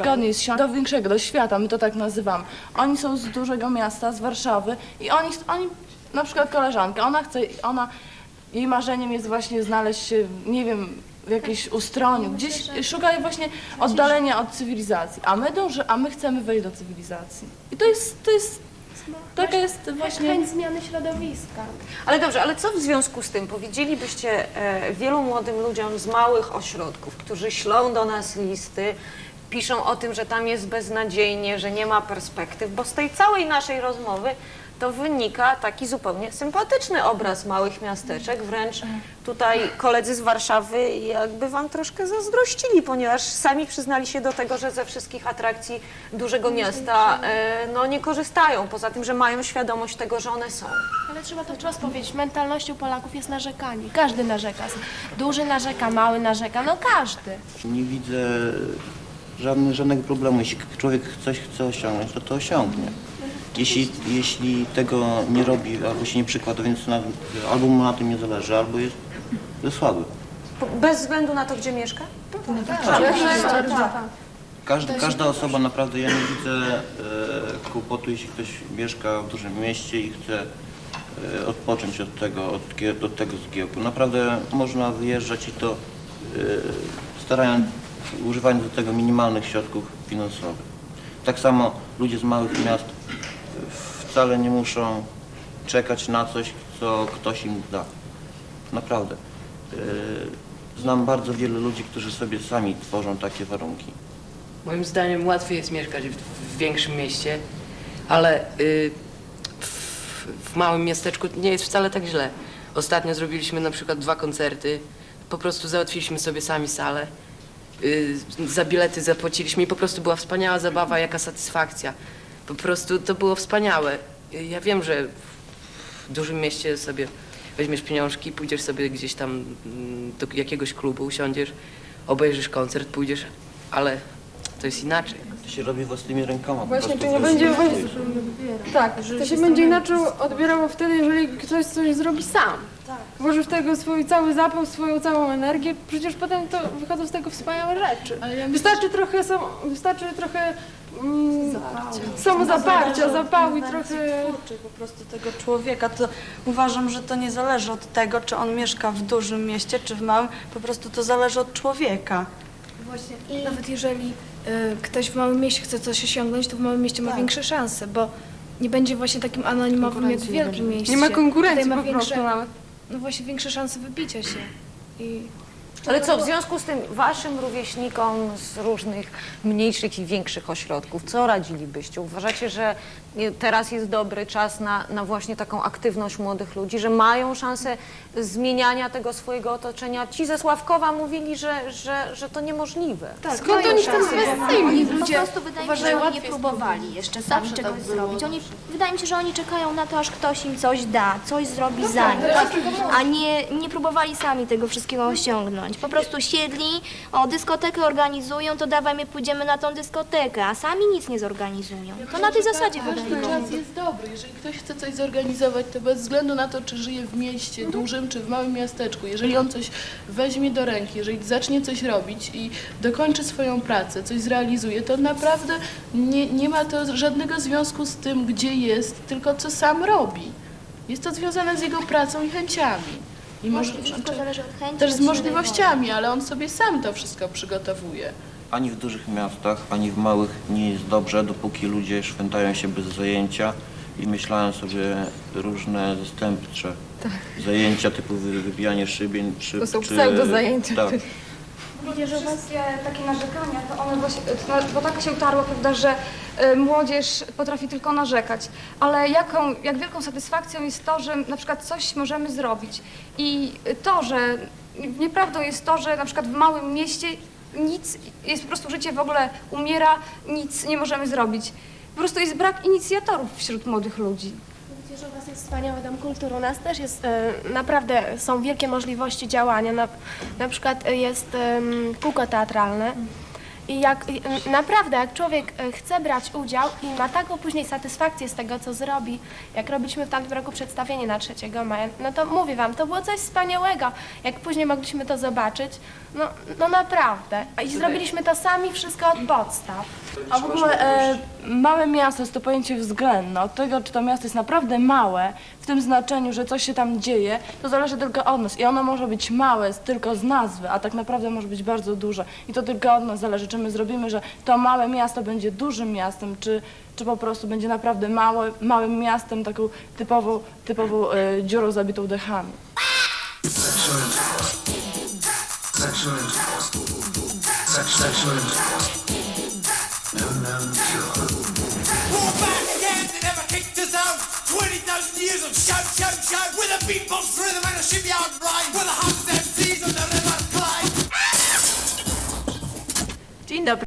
zgodnie z do większego, do świata, my to tak nazywamy. Oni są z dużego miasta, z Warszawy i oni, oni na przykład koleżanka, ona chce, ona, jej marzeniem jest właśnie znaleźć się, nie wiem, w jakiejś ustroniu, gdzieś szukają właśnie oddalenia od cywilizacji, a my dąży, a my chcemy wejść do cywilizacji. I to jest, to jest, taka jest właśnie... Chęć zmiany środowiska. Ale dobrze, ale co w związku z tym powiedzielibyście e, wielu młodym ludziom z małych ośrodków, którzy ślą do nas listy, piszą o tym, że tam jest beznadziejnie, że nie ma perspektyw, bo z tej całej naszej rozmowy to wynika taki zupełnie sympatyczny obraz małych miasteczek, wręcz tutaj koledzy z Warszawy jakby wam troszkę zazdrościli, ponieważ sami przyznali się do tego, że ze wszystkich atrakcji dużego miasta e, no, nie korzystają, poza tym, że mają świadomość tego, że one są. Ale trzeba to wprost powiedzieć, mentalnością Polaków jest narzekanie. Każdy narzeka. Duży narzeka, mały narzeka, no każdy. Nie widzę żadnych, żadnego problemu. Jeśli człowiek coś chce osiągnąć, to to osiągnie. Jeśli, jeśli tego nie robi, albo się nie przykłada, więc na, albo mu na tym nie zależy, albo jest, jest słaby. Bez względu na to, gdzie mieszka? Każdy, każda osoba naprawdę, ja nie widzę e, kłopotu, jeśli ktoś mieszka w dużym mieście i chce e, odpocząć od tego, od, gie- od tego zgiełku. Naprawdę można wyjeżdżać i to e, starając, używając do tego minimalnych środków finansowych. Tak samo ludzie z małych miast e, wcale nie muszą czekać na coś, co ktoś im da. Naprawdę. E, Znam bardzo wielu ludzi, którzy sobie sami tworzą takie warunki. Moim zdaniem łatwiej jest mieszkać w, większym mieście, ale y, w małym miasteczku nie jest wcale tak źle. Ostatnio zrobiliśmy na przykład dwa koncerty, po prostu załatwiliśmy sobie sami salę, y, za bilety zapłaciliśmy i po prostu była wspaniała zabawa, jaka satysfakcja. Po prostu to było wspaniałe. Y, Ja wiem, że w dużym mieście sobie weźmiesz pieniążki, pójdziesz sobie gdzieś tam mm, do jakiegoś klubu, usiądziesz, obejrzysz koncert, pójdziesz, ale to jest inaczej. To się robi własnymi rękoma. po Właśnie, prostu. to nie będzie... Tak, to się będzie inaczej odbierało wtedy, jeżeli ktoś coś zrobi sam. Włoży w tego swój cały zapał, swoją całą energię, przecież potem to wychodzą z tego wspaniałe rzeczy. Wystarczy trochę, sam, wystarczy trochę mm, samozaparcia, zapału i trochę... twórczy po prostu tego człowieka, to uważam, że to nie zależy od tego, czy on mieszka w dużym mieście, czy w małym, po prostu to zależy od człowieka. Właśnie. I nawet jeżeli y, ktoś w małym mieście chce coś osiągnąć, to w małym mieście ma większe szanse, bo nie będzie właśnie takim anonimowym jak w wielkim mieście. Nie ma konkurencji Tutaj ma po prostu większe, nawet. No właśnie większe szanse wybicia się. I Ale co, w związku z tym waszym rówieśnikom z różnych mniejszych i większych ośrodków, co radzilibyście? Uważacie, że teraz jest dobry czas na, na właśnie taką aktywność młodych ludzi, że mają szansę zmieniania tego swojego otoczenia? Ci ze Sławkowa mówili, że, że, że to niemożliwe. Skąd oni chcą Oni Po prostu wydaje mi się, że oni nie próbowali jeszcze sami czegoś zrobić. Oni, wydaje mi się, że oni czekają na to, aż ktoś im coś da, coś zrobi za nich, a nie, nie próbowali sami tego wszystkiego osiągnąć. Po prostu siedli, o dyskotekę organizują, to dawaj my pójdziemy na tą dyskotekę, a sami nic nie zorganizują. To na tej zasadzie wydaje mi Każdy czas jest dobry. Jeżeli ktoś chce coś zorganizować, to bez względu na to, czy żyje w mieście dużym, czy w małym miasteczku, jeżeli on coś weźmie do ręki, jeżeli zacznie coś robić i dokończy swoją pracę, coś zrealizuje, to naprawdę nie, nie ma to żadnego związku z tym, gdzie jest, tylko co sam robi. Jest to związane z jego pracą i chęciami. I może, Wszystko zależy od chęci. też z siły możliwościami, ale on sobie sam to wszystko przygotowuje. Ani w dużych miastach, ani w małych nie jest dobrze, dopóki ludzie szwętają się bez zajęcia i myślają sobie różne zastępcze zajęcia typu wy- wybijanie szybień. Czy, To są czy, pseudozajęcia. Tak. Że wszystkie takie narzekania, to one właśnie, to, bo tak się utarło, prawda, że y, młodzież potrafi tylko narzekać, ale jaką, jak wielką satysfakcją jest to, że na przykład coś możemy zrobić i to, że nieprawdą jest to, że na przykład w małym mieście nic, jest po prostu życie w ogóle umiera, nic nie możemy zrobić. Po prostu jest brak inicjatorów wśród młodych ludzi. Widzicie, że u was jest wspaniały dom kultury. U nas też jest, e, naprawdę są wielkie możliwości działania. Na, na przykład e, jest kółko teatralne I jak y, naprawdę, jak człowiek y, chce brać udział i ma taką później satysfakcję z tego, co zrobi, jak robiliśmy w tamtym roku przedstawienie na 3 maja, no to mówię wam, to było coś wspaniałego. Jak później mogliśmy to zobaczyć, no, no naprawdę. I zrobiliśmy to sami, wszystko od podstaw. A w ogóle e, małe miasto jest to pojęcie względne. Od tego, czy to miasto jest naprawdę małe, w tym znaczeniu, że coś się tam dzieje, to zależy tylko od nas. I ono może być małe tylko z nazwy, a tak naprawdę może być bardzo duże. I to tylko od nas zależy, czy my zrobimy, że to małe miasto będzie dużym miastem, czy, czy po prostu będzie naprawdę małe, małym miastem, taką typową, typową e, dziurą zabitą dechami. Sexual. Sex- Sexual We're back again, they never kicked us out. 20,000 years of shout, shout, shout, with a beatbox rhythm and a shipyard hot